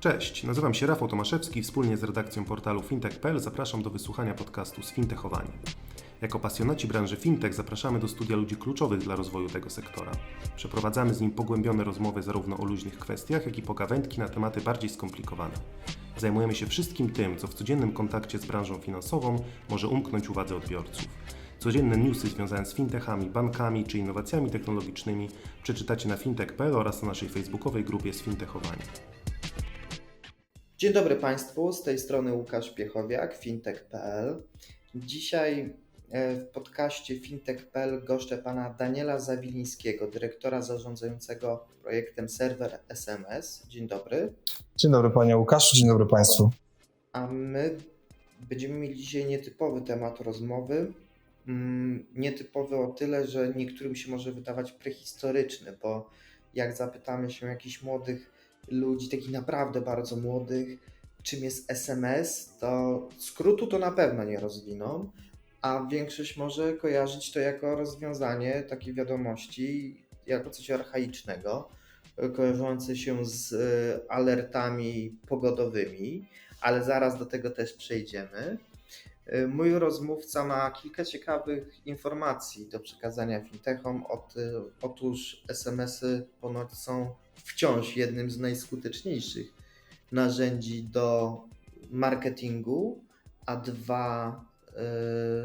Cześć, nazywam się Rafał Tomaszewski. Wspólnie z redakcją portalu fintech.pl zapraszam do wysłuchania podcastu Sfintechowanie. Jako pasjonaci branży fintech zapraszamy do studia ludzi kluczowych dla rozwoju tego sektora. Przeprowadzamy z nim pogłębione rozmowy zarówno o luźnych kwestiach, jak i pogawędki na tematy bardziej skomplikowane. Zajmujemy się wszystkim tym, co w codziennym kontakcie z branżą finansową może umknąć uwadze odbiorców. Codzienne newsy związane z fintechami, bankami czy innowacjami technologicznymi przeczytacie na fintech.pl oraz na naszej facebookowej grupie Sfintechowanie. Dzień dobry Państwu, z tej strony Łukasz Piechowiak, fintech.pl. Dzisiaj e, w podcaście fintech.pl goszczę pana Daniela Zawilińskiego, dyrektora zarządzającego projektem serwer SMS. Dzień dobry. Dzień dobry panie Łukaszu, dzień dobry państwu. A my będziemy mieli dzisiaj nietypowy temat rozmowy. Mm, Nietypowy o tyle, że niektórym się może wydawać prehistoryczny, bo jak zapytamy się jakichś młodych ludzi, takich naprawdę bardzo młodych, czym jest SMS, to skrótu to na pewno nie rozwiną, a większość może kojarzyć to jako rozwiązanie takiej wiadomości, jako coś archaicznego, kojarzące się z e, alertami pogodowymi, ale zaraz do tego też przejdziemy. E, Mój rozmówca ma kilka ciekawych informacji do przekazania fintechom. Ot- Otóż SMS-y ponoć są wciąż jednym z najskuteczniejszych narzędzi do marketingu, a dwa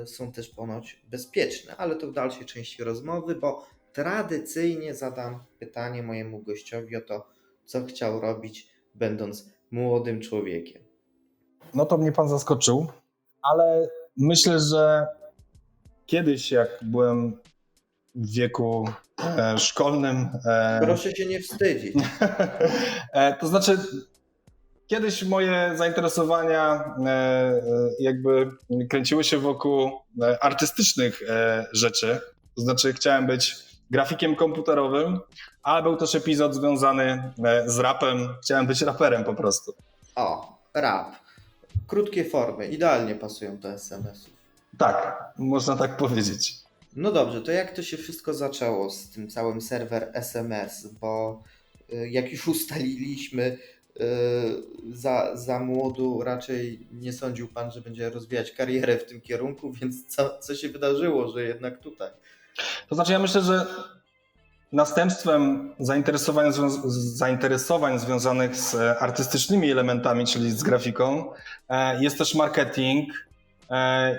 y, są też ponoć bezpieczne, ale to w dalszej części rozmowy, bo tradycyjnie zadam pytanie mojemu gościowi o to, co chciał robić, będąc młodym człowiekiem. No to mnie pan zaskoczył, ale myślę, że kiedyś jak byłem w wieku e, szkolnym, e, Proszę się nie wstydzić. e, to znaczy kiedyś moje zainteresowania jakby kręciły się wokół artystycznych rzeczy. To znaczy chciałem być grafikiem komputerowym, ale był też epizod związany z rapem. Chciałem być raperem po prostu. O, rap. Krótkie formy, idealnie pasują do SMS-ów. Tak, można tak powiedzieć. No dobrze, to jak to się wszystko zaczęło z tym całym serwer SMS? Bo y, jak już ustaliliśmy, y, za, za młodu raczej nie sądził pan, że będzie rozwijać karierę w tym kierunku, więc co, co się wydarzyło, że jednak tutaj? To znaczy, ja myślę, że następstwem zainteresowań, zainteresowań związanych z artystycznymi elementami, czyli z grafiką, e, jest też marketing,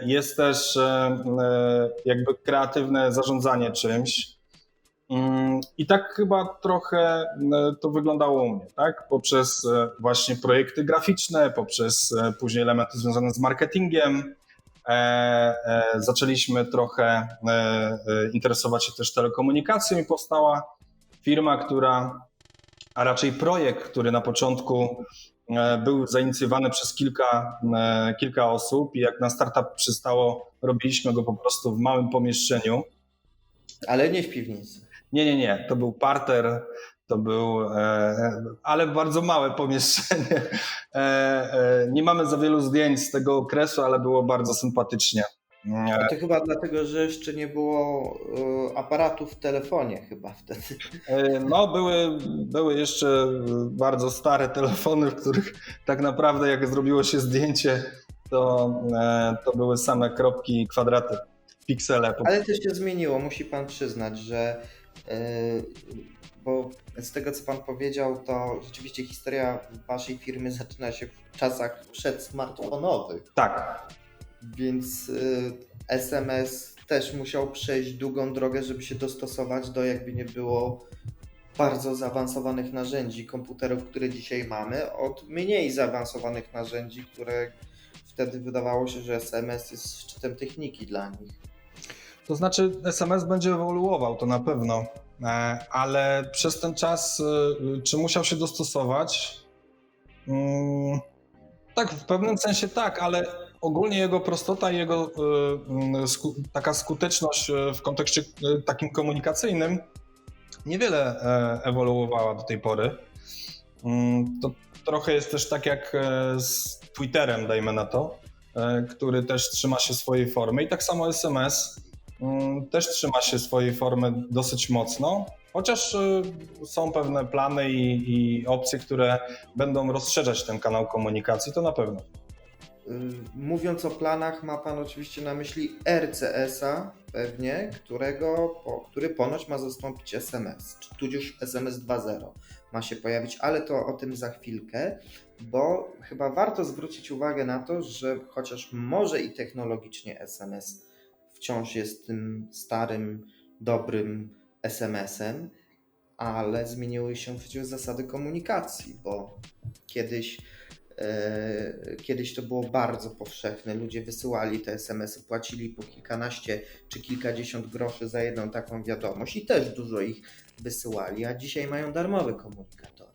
jest też e, e, jakby kreatywne zarządzanie czymś. Mm, I tak chyba trochę e, to wyglądało u mnie, tak? Poprzez e, właśnie projekty graficzne, poprzez e, później elementy związane z marketingiem, E, e, zaczęliśmy trochę e, e, interesować się też telekomunikacją i powstała firma, która, a raczej projekt, który na początku e, był zainicjowany przez kilka, e, kilka osób i jak na startup przystało, robiliśmy go po prostu w małym pomieszczeniu. Ale nie w piwnicy. Nie, nie, nie, to był parter, to był, e, ale bardzo małe pomieszczenie. E, e, nie mamy za wielu zdjęć z tego okresu, ale było bardzo sympatycznie. E, to chyba dlatego, że jeszcze nie było y, aparatu w telefonie chyba wtedy. E, No, były, były jeszcze bardzo stare telefony, w których tak naprawdę jak zrobiło się zdjęcie, to, e, to były same kropki kwadraty, piksele. Ale to się zmieniło, musi pan przyznać, że bo z tego co pan powiedział, to rzeczywiście historia waszej firmy zaczyna się w czasach przedsmartfonowych, Tak, więc SMS też musiał przejść długą drogę, żeby się dostosować do jakby nie było bardzo zaawansowanych narzędzi komputerów, które dzisiaj mamy, od mniej zaawansowanych narzędzi, które wtedy wydawało się, że SMS jest szczytem techniki dla nich. to znaczy SMS będzie ewoluował, to na pewno, E, ale przez ten czas e, czy musiał się dostosować? Mm, Tak, w pewnym sensie tak, ale ogólnie jego prostota i jego e, sku- taka skuteczność e, w kontekście e, takim komunikacyjnym niewiele ewoluowała do tej pory. Mm, To trochę jest też tak jak z Twitterem, dajmy na to, który też trzyma się swojej formy i tak samo SMS mm, też trzyma się swojej formy dosyć mocno, Chociaż są pewne plany i, i opcje, które będą rozszerzać ten kanał komunikacji, to na pewno. Y, Mówiąc o planach, ma Pan oczywiście na myśli RCS-a pewnie, którego, po, który ponoć ma zastąpić SMS, czy tudzież SMS 2.0 ma się pojawić, ale to o tym za chwilkę, bo chyba warto zwrócić uwagę na to, że chociaż może i technologicznie SMS wciąż jest tym starym, dobrym SMS-em, ale zmieniły się przecież zasady komunikacji, bo kiedyś Kiedyś to było bardzo powszechne. Ludzie wysyłali te SMS-y, płacili po kilkanaście czy kilkadziesiąt groszy za jedną taką wiadomość i też dużo ich wysyłali, a dzisiaj mają darmowe komunikatory.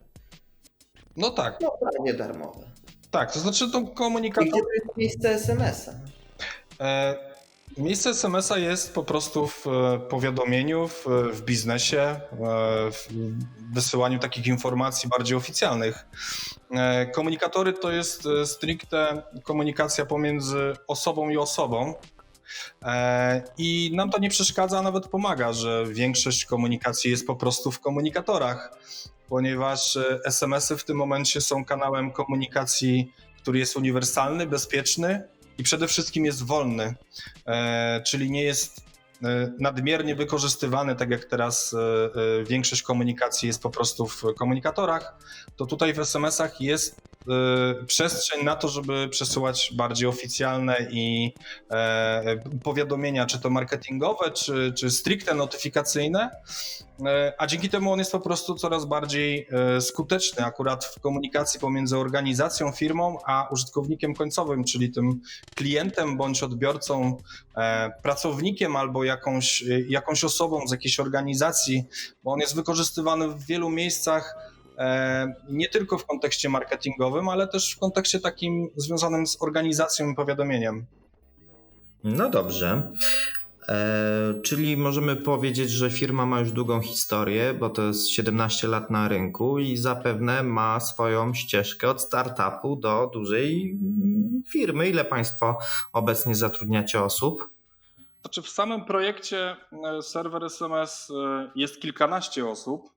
No tak, No prawie darmowe. tak, to znaczy tą I komunikator... gdzie to jest miejsce SMS-a? E, Miejsce SMS-a jest po prostu w e, powiadomieniu, w, w biznesie, e, w wysyłaniu takich informacji bardziej oficjalnych. E, Komunikatory to jest stricte komunikacja pomiędzy osobą i osobą. I nam to nie przeszkadza, a nawet pomaga, że większość komunikacji jest po prostu w komunikatorach, ponieważ SMS-y w tym momencie są kanałem komunikacji, który jest uniwersalny, bezpieczny i przede wszystkim jest wolny, e, czyli nie jest e, nadmiernie wykorzystywany, tak jak teraz e, większość komunikacji jest po prostu w komunikatorach, to tutaj w SMS-ach jest e, przestrzeń na to, żeby przesyłać bardziej oficjalne i e, powiadomienia, czy to marketingowe, czy, czy stricte notyfikacyjne, E, a dzięki temu on jest po prostu coraz bardziej e, skuteczny akurat w komunikacji pomiędzy organizacją, firmą, a użytkownikiem końcowym, czyli tym klientem bądź odbiorcą, pracownikiem albo jakąś, jakąś osobą z jakiejś organizacji, bo on jest wykorzystywany w wielu miejscach. E, Nie tylko w kontekście marketingowym, ale też w kontekście takim związanym z organizacją i powiadomieniem. No dobrze. E, czyli możemy powiedzieć, że firma ma już długą historię, bo to jest 17 lat na rynku i zapewne ma swoją ścieżkę od startupu do dużej firmy. Ile Państwo obecnie zatrudniacie osób? Znaczy w samym projekcie e, serwer SMS jest kilkanaście osób,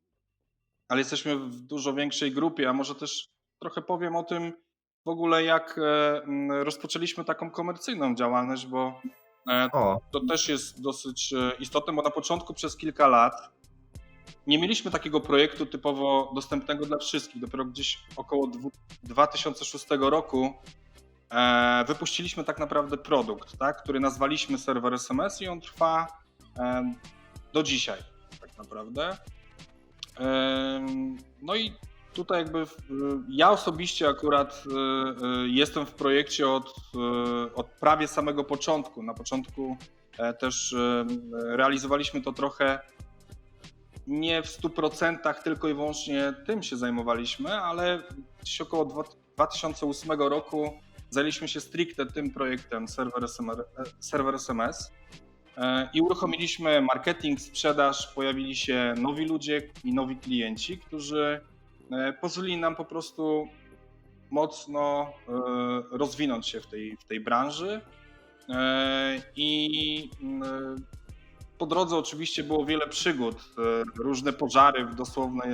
ale jesteśmy w dużo większej grupie, a może też trochę powiem o tym w ogóle jak e, rozpoczęliśmy taką komercyjną działalność, bo e, O, to też jest dosyć e, istotne, bo na początku przez kilka lat nie mieliśmy takiego projektu typowo dostępnego dla wszystkich. Dopiero gdzieś około dwu- 2006 roku e, wypuściliśmy tak naprawdę produkt, tak, który nazwaliśmy serwer SMS i on trwa e, do dzisiaj tak naprawdę. No i tutaj jakby ja osobiście akurat e, e, jestem w projekcie od, e, od prawie samego początku. Na początku też realizowaliśmy to trochę nie w 100% tylko i wyłącznie tym się zajmowaliśmy, ale gdzieś około dwa- 2008 roku zajęliśmy się stricte tym projektem serwer serwer SMS i uruchomiliśmy marketing, sprzedaż, pojawili się nowi ludzie i nowi klienci, którzy e, pozwolili nam po prostu mocno e, rozwinąć się w tej, w tej branży. E, I mm, po drodze oczywiście było wiele przygód, e, różne pożary w dosłownej,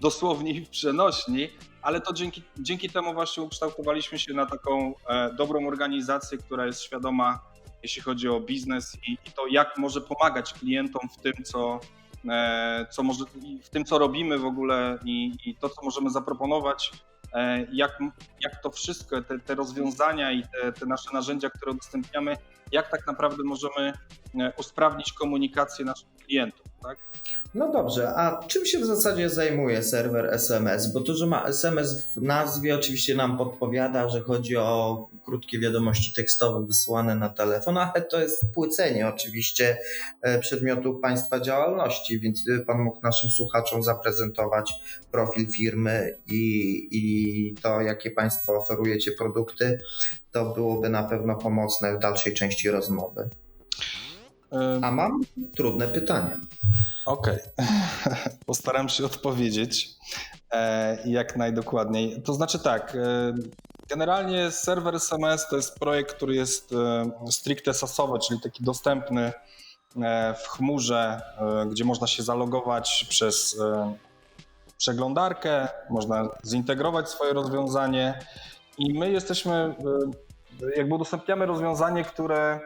dosłownie i w przenośni, ale to dzięki, dzięki temu właśnie ukształtowaliśmy się na taką e, dobrą organizację, która jest świadoma, jeśli chodzi o biznes i, i to, jak może pomagać klientom w tym, co, e, co może, w tym, co robimy w ogóle i, i to, co możemy zaproponować. e, Jak, jak to wszystko, te, te rozwiązania i te, te nasze narzędzia, które udostępniamy, jak tak naprawdę możemy e, usprawnić komunikację naszych klientów. Tak? no dobrze. A czym się w zasadzie zajmuje serwer SMS? Bo to, że ma SMS w nazwie, oczywiście nam podpowiada, że chodzi o krótkie wiadomości tekstowe wysyłane na telefon, ale to jest płycenie oczywiście e, przedmiotu Państwa działalności, więc gdyby Pan mógł naszym słuchaczom zaprezentować profil firmy i, i to, jakie Państwo oferujecie produkty, to byłoby na pewno pomocne w dalszej części rozmowy. A mam trudne pytania. Okej, postaram się odpowiedzieć e, jak najdokładniej. To znaczy tak, e, generalnie serwer SMS to jest projekt, który jest e, stricte sasowy, czyli taki dostępny w chmurze, gdzie można się zalogować przez przeglądarkę, można zintegrować swoje rozwiązanie i my jesteśmy, jakby udostępniamy rozwiązanie, które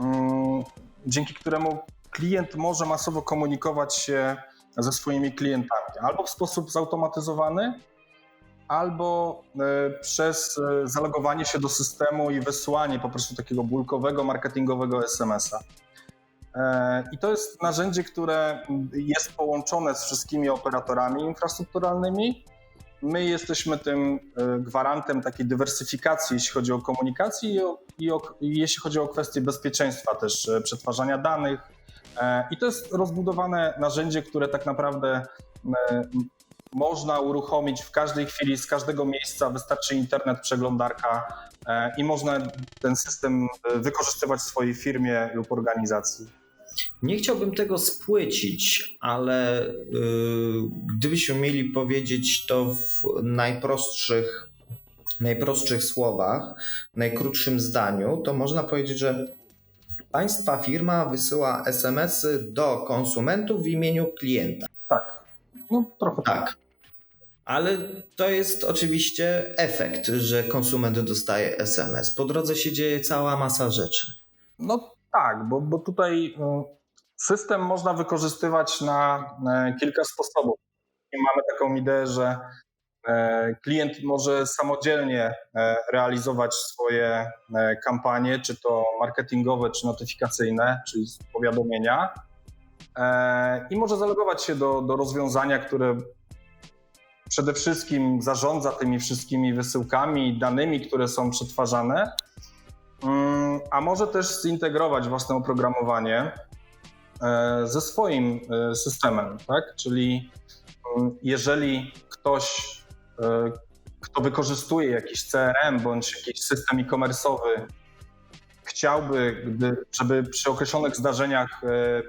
mm, dzięki któremu klient może masowo komunikować się ze swoimi klientami albo w sposób zautomatyzowany, albo e, przez e, zalogowanie się do systemu i wysłanie po prostu takiego bulkowego marketingowego SMS-a. E, I to jest narzędzie, które jest połączone z wszystkimi operatorami infrastrukturalnymi. My jesteśmy tym e, gwarantem takiej dywersyfikacji, jeśli chodzi o komunikację i, o, i, o, i jeśli chodzi o kwestie bezpieczeństwa też e, przetwarzania danych. E, I to jest rozbudowane narzędzie, które tak naprawdę można uruchomić w każdej chwili, z każdego miejsca, wystarczy internet, przeglądarka i można ten system wykorzystywać w swojej firmie lub organizacji. Nie chciałbym tego spłycić, ale y, gdybyśmy mieli powiedzieć to w najprostszych, najprostszych słowach, najkrótszym zdaniu, to można powiedzieć, że państwa firma wysyła SMS-y do konsumentów w imieniu klienta. Tak, no trochę tak. Tak. Ale to jest oczywiście efekt, że konsument dostaje SMS. Po drodze się dzieje cała masa rzeczy. No tak, bo, bo tutaj y, system można wykorzystywać na e, kilka sposobów. Mamy taką ideę, że e, klient może samodzielnie e, realizować swoje kampanie, czy to marketingowe, czy notyfikacyjne, czyli powiadomienia. I może zalogować się do, do rozwiązania, które przede wszystkim zarządza tymi wszystkimi wysyłkami, danymi, które są przetwarzane, Mm, a może też zintegrować własne oprogramowanie e, ze swoim e, systemem, tak? Czyli mm, jeżeli ktoś, e, kto wykorzystuje jakiś CRM bądź jakiś system e-commerce'owy, chciałby, gdy, żeby przy określonych zdarzeniach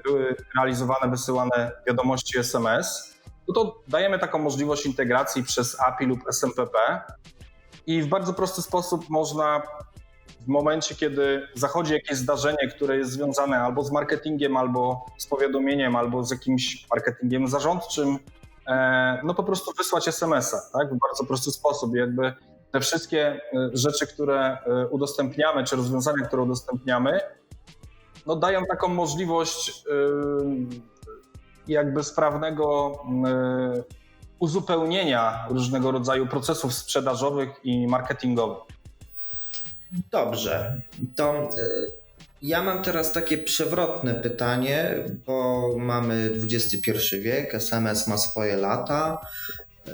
były realizowane, wysyłane wiadomości SMS, no to dajemy taką możliwość integracji przez API lub SMPP i w bardzo prosty sposób można w momencie, kiedy zachodzi jakieś zdarzenie, które jest związane albo z marketingiem, albo z powiadomieniem, albo z jakimś marketingiem zarządczym, e, no po prostu wysłać SMS-a, tak? W bardzo prosty sposób. Jakby te wszystkie e, rzeczy, które e, udostępniamy, czy rozwiązania, które udostępniamy, no dają taką możliwość jakby sprawnego uzupełnienia różnego rodzaju procesów sprzedażowych i marketingowych. Dobrze, to y, ja mam teraz takie przewrotne pytanie, bo mamy XXI wiek, SMS ma swoje lata. y,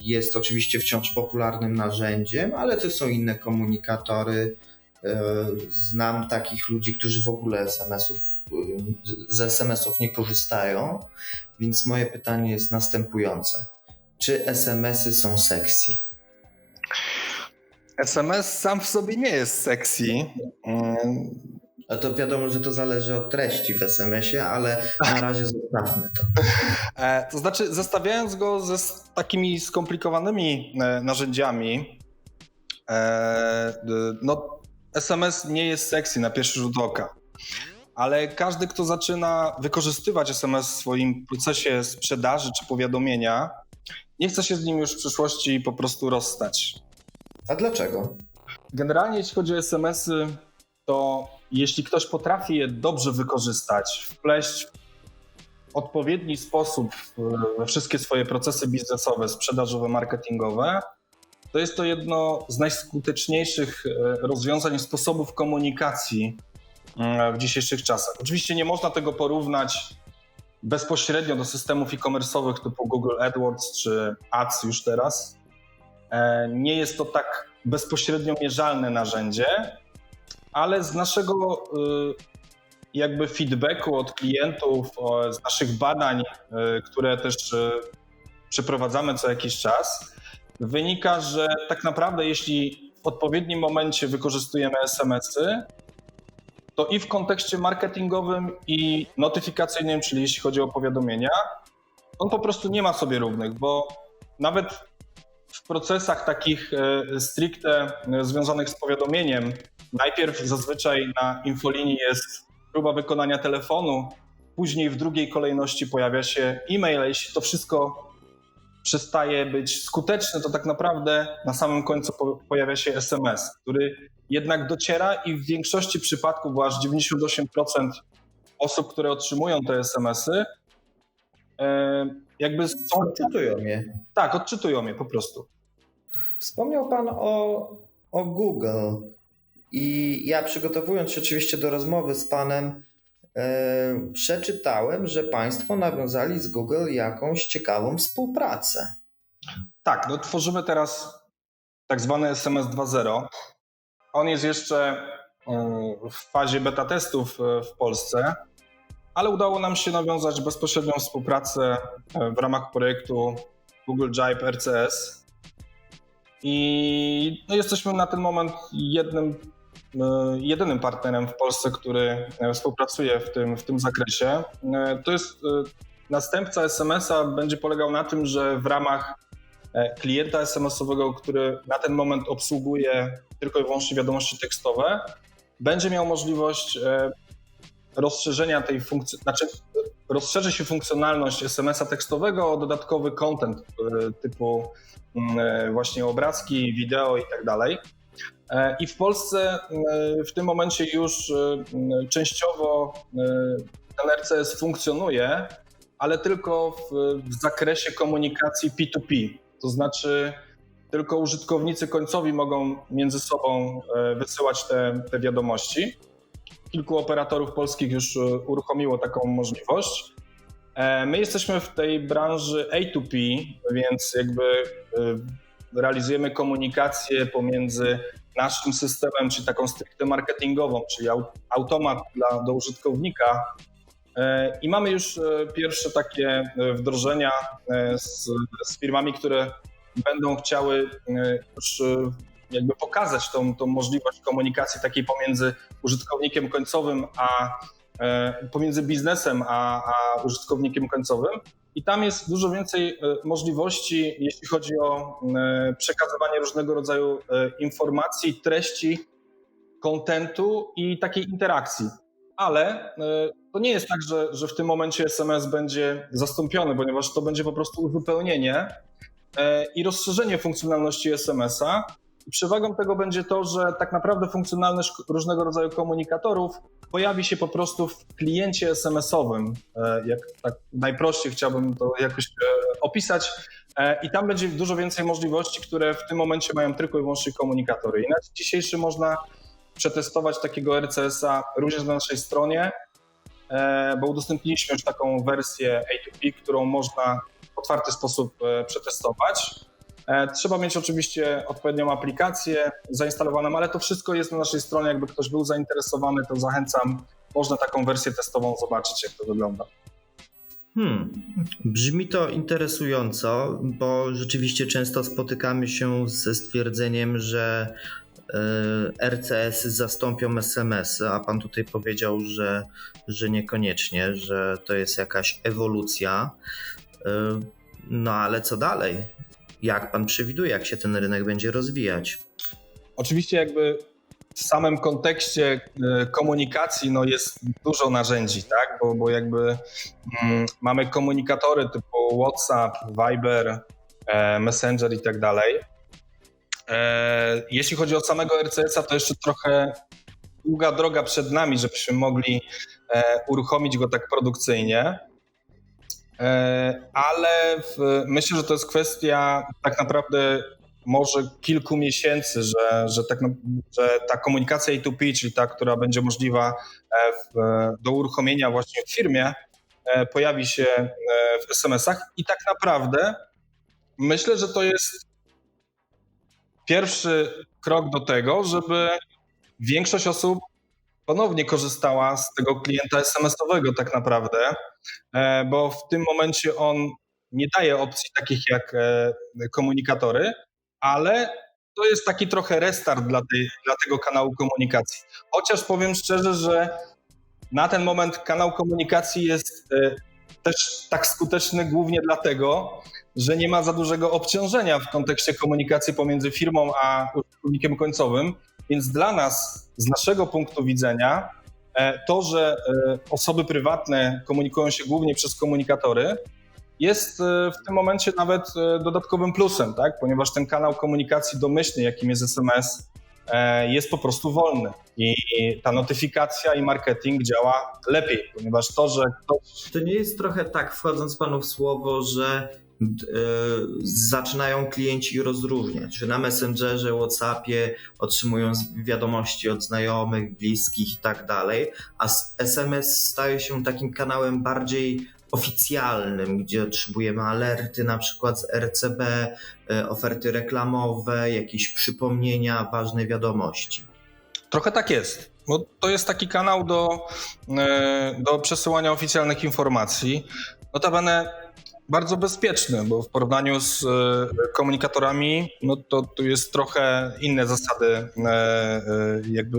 Jest oczywiście wciąż popularnym narzędziem, ale to są inne komunikatory. Y, Znam takich ludzi, którzy w ogóle SMS-ów, z SMS-ów nie korzystają, więc moje pytanie jest następujące. Czy SMS-y są sexy? SMS sam w sobie nie jest sexy. A to wiadomo, że to zależy od treści w SMS-ie, ale na razie zostawmy to. e, To znaczy, zestawiając go ze takimi skomplikowanymi e, narzędziami, e, no, SMS nie jest sexy na pierwszy rzut oka. Ale każdy, kto zaczyna wykorzystywać SMS w swoim procesie sprzedaży czy powiadomienia, nie chce się z nim już w przyszłości po prostu rozstać. A dlaczego? Generalnie jeśli chodzi o SMS-y, to jeśli ktoś potrafi je dobrze wykorzystać, wpleść w odpowiedni sposób we wszystkie swoje procesy biznesowe, sprzedażowe, marketingowe, to jest to jedno z najskuteczniejszych e, rozwiązań, sposobów komunikacji e, w dzisiejszych czasach. Oczywiście nie można tego porównać bezpośrednio do systemów e-commerce'owych typu Google AdWords czy Ads już teraz. E, Nie jest to tak bezpośrednio mierzalne narzędzie, ale z naszego y, jakby feedbacku od klientów, z naszych badań, y, które też przeprowadzamy co jakiś czas, wynika, że tak naprawdę jeśli w odpowiednim momencie wykorzystujemy SMS-y, to i w kontekście marketingowym i notyfikacyjnym, czyli jeśli chodzi o powiadomienia, on po prostu nie ma sobie równych, bo nawet w procesach takich e, stricte e, związanych z powiadomieniem, najpierw zazwyczaj na infolinii jest próba wykonania telefonu, później w drugiej kolejności pojawia się e-mail, jeśli to wszystko przestaje być skuteczne, to tak naprawdę na samym końcu po- pojawia się SMS, który jednak dociera i w większości przypadków, bo aż 98% osób, które otrzymują te SMS-y, e, jakby są, Odczytują je. tak, odczytują je po prostu. Wspomniał Pan o, o Google i ja przygotowując się oczywiście do rozmowy z Panem, e, przeczytałem, że Państwo nawiązali z Google jakąś ciekawą współpracę. Tak, no tworzymy teraz tak zwany SMS 2.0. On jest jeszcze e, w fazie beta testów e, w Polsce, ale udało nam się nawiązać bezpośrednią współpracę e, w ramach projektu Google Jive RCS. I no, jesteśmy na ten moment jednym, e, jedynym partnerem w Polsce, który e, współpracuje w tym, w tym zakresie. To jest następca SMS-a będzie polegał na tym, że w ramach klienta SMS-owego, który na ten moment obsługuje tylko i wyłącznie wiadomości tekstowe, będzie miał możliwość rozszerzenia tej funkcji, znaczy rozszerzy się funkcjonalność SMS-a tekstowego o dodatkowy content e, typu mm, e, właśnie obrazki, wideo i tak dalej. E, I w Polsce w tym momencie już częściowo ten RCS funkcjonuje, ale tylko w, w zakresie komunikacji P2P. To znaczy, tylko użytkownicy końcowi mogą między sobą wysyłać te, te wiadomości. Kilku operatorów polskich już e, uruchomiło taką możliwość. E, My jesteśmy w tej branży A2P, więc jakby e, realizujemy komunikację pomiędzy naszym systemem, czyli taką stricte marketingową, czyli au- automat dla, do użytkownika, I mamy już pierwsze takie wdrożenia z, z firmami, które będą chciały już jakby pokazać tą, tą możliwość komunikacji takiej pomiędzy użytkownikiem końcowym, a e, pomiędzy biznesem a, a użytkownikiem końcowym. I tam jest dużo więcej e, możliwości, jeśli chodzi o e, przekazywanie różnego rodzaju informacji, treści, kontentu i takiej interakcji. Ale to nie jest tak, że, że w tym momencie SMS będzie zastąpiony, ponieważ to będzie po prostu uzupełnienie i rozszerzenie funkcjonalności SMS-a. Przewagą tego będzie to, że tak naprawdę funkcjonalność różnego rodzaju komunikatorów pojawi się po prostu w kliencie SMS-owym. e, Jak tak najprościej chciałbym to jakoś e, opisać. E, I tam będzie dużo więcej możliwości, które w tym momencie mają tylko i wyłącznie komunikatory. I na dzisiejszy można przetestować takiego RCS-a również na naszej stronie, bo udostępniliśmy już taką wersję A2P, którą można w otwarty sposób przetestować. E, Trzeba mieć oczywiście odpowiednią aplikację zainstalowaną, ale to wszystko jest na naszej stronie. Jakby ktoś był zainteresowany, to zachęcam. Można taką wersję testową zobaczyć, jak to wygląda. Hmm, brzmi to interesująco, bo rzeczywiście często spotykamy się ze stwierdzeniem, że e, RCS zastąpią SMS, a pan tutaj powiedział, że, że niekoniecznie, że to jest jakaś ewolucja. E, No ale co dalej? Jak pan przewiduje, jak się ten rynek będzie rozwijać? Oczywiście jakby w samym kontekście e, komunikacji no jest dużo narzędzi, tak? Bo, bo jakby mm, mamy komunikatory typu WhatsApp, Viber, e, Messenger i tak dalej. E, jeśli chodzi o samego RCS-a, to jeszcze trochę długa droga przed nami, żebyśmy mogli e, uruchomić go tak produkcyjnie. E, ale w, myślę, że to jest kwestia tak naprawdę może kilku miesięcy, że, że, tak, że ta komunikacja A2P, czyli ta, która będzie możliwa e, w, do uruchomienia właśnie w firmie, e, pojawi się w SMS-ach i tak naprawdę myślę, że to jest pierwszy krok do tego, żeby większość osób ponownie korzystała z tego klienta SMS-owego tak naprawdę, e, bo w tym momencie on nie daje opcji takich jak e, komunikatory, ale to jest taki trochę restart dla, tej, dla tego kanału komunikacji. Chociaż powiem szczerze, że na ten moment kanał komunikacji jest e, też tak skuteczny głównie dlatego, że nie ma za dużego obciążenia w kontekście komunikacji pomiędzy firmą a użytkownikiem końcowym. Więc dla nas, z naszego punktu widzenia, e, to, że e, osoby prywatne komunikują się głównie przez komunikatory, jest e, w tym momencie nawet dodatkowym plusem, tak? ponieważ ten kanał komunikacji domyślnej, jakim jest SMS, jest po prostu wolny i ta notyfikacja i marketing działa lepiej, ponieważ to, że ktoś To nie jest trochę tak, wchodząc panu w słowo, że zaczynają klienci rozróżniać, że na Messengerze, Whatsappie otrzymują wiadomości od znajomych, bliskich i tak dalej, a SMS staje się takim kanałem bardziej oficjalnym, gdzie otrzymujemy alerty na przykład z RCB, e, oferty reklamowe, jakieś przypomnienia, ważne wiadomości. Trochę tak jest. Bo to jest taki kanał do, e, do przesyłania oficjalnych informacji. Notabene bardzo bezpieczny, bo w porównaniu z e, komunikatorami, no to tu jest trochę inne zasady, e, e, jakby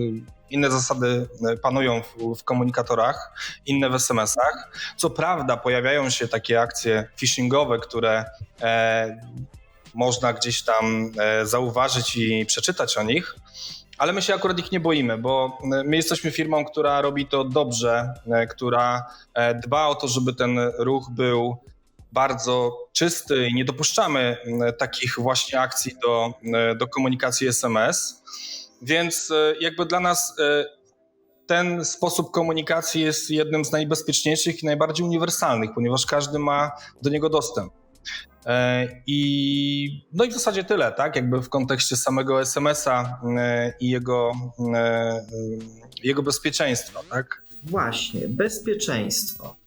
inne zasady panują w, komunikatorach, inne w SMS-ach. Co prawda pojawiają się takie akcje phishingowe, które można gdzieś tam zauważyć i przeczytać o nich, ale my się akurat ich nie boimy, bo my jesteśmy firmą, która robi to dobrze, która dba o to, żeby ten ruch był bardzo czysty i nie dopuszczamy m, takich właśnie akcji do, e, do komunikacji SMS. Więc e, jakby dla nas e, ten sposób komunikacji jest jednym z najbezpieczniejszych i najbardziej uniwersalnych, ponieważ każdy ma do niego dostęp. E, I, no i w zasadzie tyle, tak? Jakby w kontekście samego SMS-a e, i jego, jego bezpieczeństwa, tak? Właśnie, bezpieczeństwo.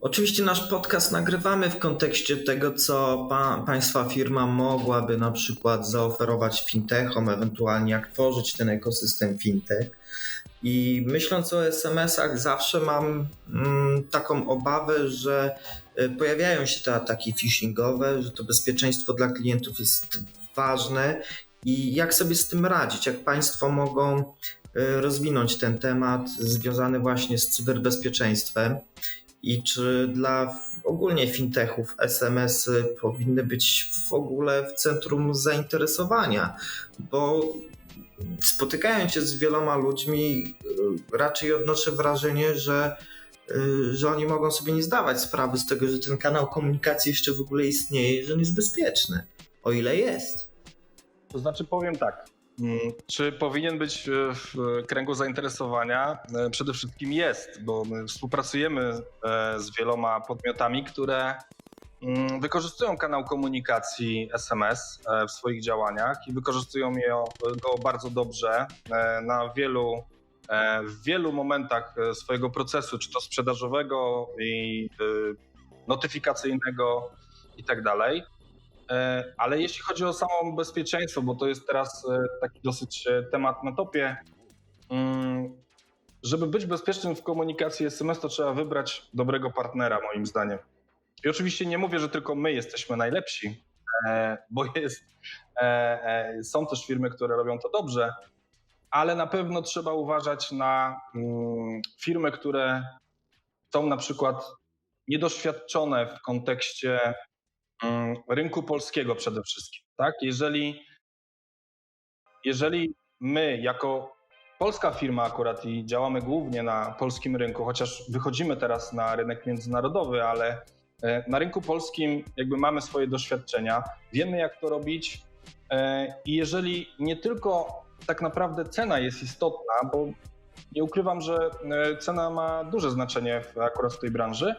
Oczywiście nasz podcast nagrywamy w kontekście tego, co pa, państwa firma mogłaby na przykład zaoferować fintechom, ewentualnie jak tworzyć ten ekosystem fintech. I myśląc o SMS-ach, zawsze mam mm, taką obawę, że y, pojawiają się te ataki phishingowe, że to bezpieczeństwo dla klientów jest ważne i jak sobie z tym radzić, jak państwo mogą rozwinąć ten temat związany właśnie z cyberbezpieczeństwem i czy dla ogólnie fintechów SMS-y powinny być w ogóle w centrum zainteresowania, bo spotykając się z wieloma ludźmi, y, raczej odnoszę wrażenie, że, y, że oni mogą sobie nie zdawać sprawy z tego, że ten kanał komunikacji jeszcze w ogóle istnieje że on jest bezpieczny, o ile jest. To znaczy powiem tak. Mm, Czy powinien być e, w kręgu zainteresowania? E, Przede wszystkim jest, bo my współpracujemy e, z wieloma podmiotami, które mm, wykorzystują kanał komunikacji SMS w swoich działaniach i wykorzystują go bardzo dobrze na wielu, w wielu momentach swojego procesu, czy to sprzedażowego i notyfikacyjnego i tak dalej. E, Ale jeśli chodzi o samo bezpieczeństwo, bo to jest teraz e, taki dosyć e, temat na topie, mm, żeby być bezpiecznym w komunikacji SMS, to trzeba wybrać dobrego partnera, moim zdaniem. I oczywiście nie mówię, że tylko my jesteśmy najlepsi, bo jest, są też firmy, które robią to dobrze, ale na pewno trzeba uważać na mm, firmy, które są na przykład niedoświadczone w kontekście rynku polskiego przede wszystkim. Tak? Jeżeli, jeżeli my jako polska firma akurat i działamy głównie na polskim rynku, chociaż wychodzimy teraz na rynek międzynarodowy, ale e, na rynku polskim jakby mamy swoje doświadczenia, wiemy jak to robić e, i jeżeli nie tylko tak naprawdę cena jest istotna, bo nie ukrywam, że e, cena ma duże znaczenie akurat w tej branży,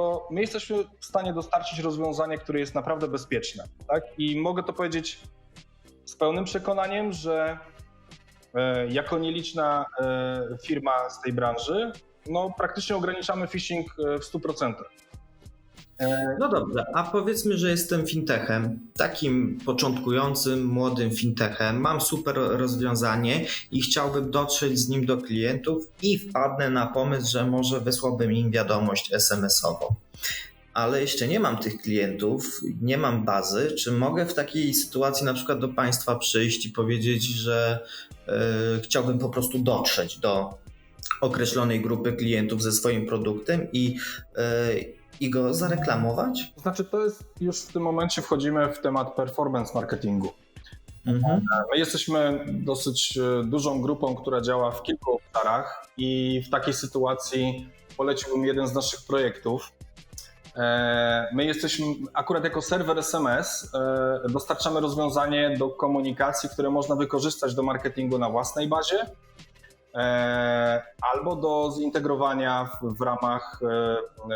to my jesteśmy w stanie dostarczyć rozwiązanie, które jest naprawdę bezpieczne. Tak? I mogę to powiedzieć z pełnym przekonaniem, że e, jako nieliczna e, firma z tej branży, no praktycznie ograniczamy phishing e, w 100%. No dobrze, a powiedzmy, że jestem fintechem, takim początkującym, młodym fintechem. Mam super rozwiązanie i chciałbym dotrzeć z nim do klientów i wpadnę na pomysł, że może wysłałbym im wiadomość SMS-ową. Ale jeszcze nie mam tych klientów, nie mam bazy. Czy mogę w takiej sytuacji na przykład do Państwa przyjść i powiedzieć, że e, chciałbym po prostu dotrzeć do określonej grupy klientów ze swoim produktem i, e, i go zareklamować? To znaczy, to jest już w tym momencie wchodzimy w temat performance marketingu. Mhm. My jesteśmy dosyć e, dużą grupą, która działa w kilku obszarach i w takiej sytuacji poleciłbym jeden z naszych projektów. E, My jesteśmy akurat jako serwer SMS dostarczamy rozwiązanie do komunikacji, które można wykorzystać do marketingu na własnej bazie albo do zintegrowania w, w ramach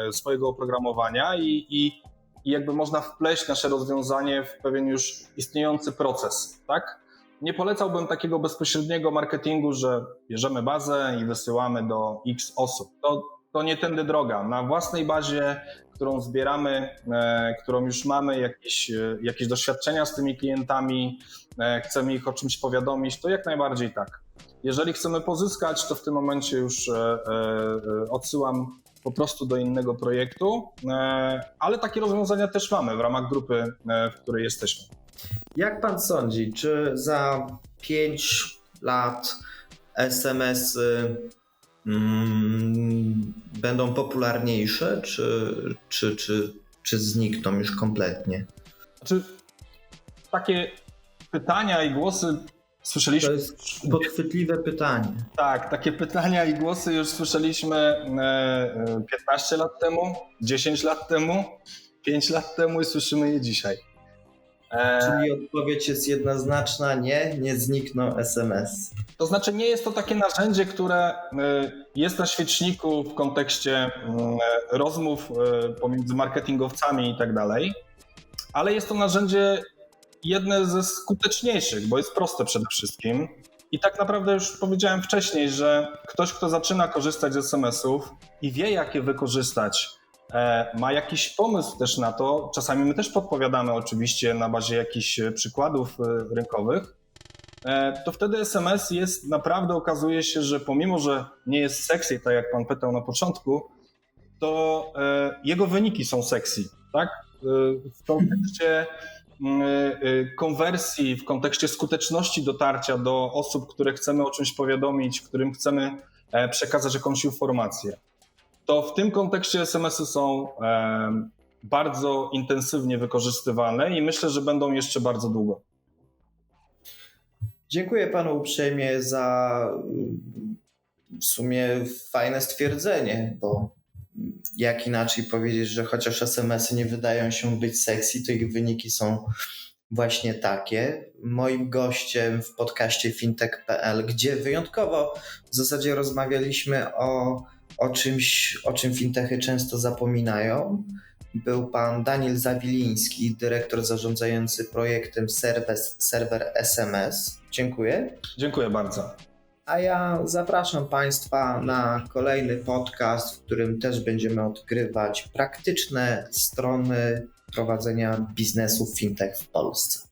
e, swojego oprogramowania i, i, i jakby można wpleść nasze rozwiązanie w pewien już istniejący proces, tak? Nie polecałbym takiego bezpośredniego marketingu, że bierzemy bazę i wysyłamy do X osób. To, to nie tędy droga. Na własnej bazie, którą zbieramy, e, którą już mamy, jakieś, e, jakieś doświadczenia z tymi klientami, e, chcemy ich o czymś powiadomić, to jak najbardziej tak. Jeżeli chcemy pozyskać, to w tym momencie już e, e, odsyłam po prostu do innego projektu, e, ale takie rozwiązania też mamy w ramach grupy, w której jesteśmy. Jak pan sądzi, czy za 5 lat SMS-y mm, będą popularniejsze, czy, czy, czy, czy znikną już kompletnie? Znaczy, takie pytania i głosy To słyszeliśmy. jest podchwytliwe pytanie. Tak, takie pytania i głosy już słyszeliśmy e, e, 15 lat temu, 10 lat temu, 5 lat temu i słyszymy je dzisiaj. E, Czyli odpowiedź jest jednoznaczna, nie, nie znikną SMS. To znaczy, nie jest to takie narzędzie, które jest na świeczniku w kontekście rozmów pomiędzy marketingowcami i tak dalej, ale jest to narzędzie jedne ze skuteczniejszych, bo jest proste przede wszystkim. I tak naprawdę już powiedziałem wcześniej, że ktoś, kto zaczyna korzystać z SMS-ów i wie, jak je wykorzystać, e, ma jakiś pomysł też na to. Czasami my też podpowiadamy, oczywiście, na bazie jakichś e, przykładów e, rynkowych to wtedy SMS jest naprawdę, okazuje się, że pomimo, że nie jest sexy, tak jak pan pytał na początku, to jego wyniki są sexy, tak? W kontekście konwersji, w kontekście skuteczności dotarcia do osób, które chcemy o czymś powiadomić, którym chcemy e, przekazać jakąś informację. To w tym kontekście SMS-y są e, bardzo intensywnie wykorzystywane i myślę, że będą jeszcze bardzo długo. Dziękuję panu uprzejmie za mm, w sumie fajne stwierdzenie, bo jak inaczej powiedzieć, że chociaż SMS-y nie wydają się być sexy, to ich wyniki są właśnie takie. Moim gościem w podcaście fintech.pl, gdzie wyjątkowo w zasadzie rozmawialiśmy o, o czymś, o czym fintechy często zapominają, był pan Daniel Zawiliński, dyrektor zarządzający projektem serwer, serwer SMS. Dziękuję. Dziękuję bardzo. A ja zapraszam Państwa na kolejny podcast, w którym też będziemy odkrywać praktyczne strony prowadzenia biznesu fintech w Polsce.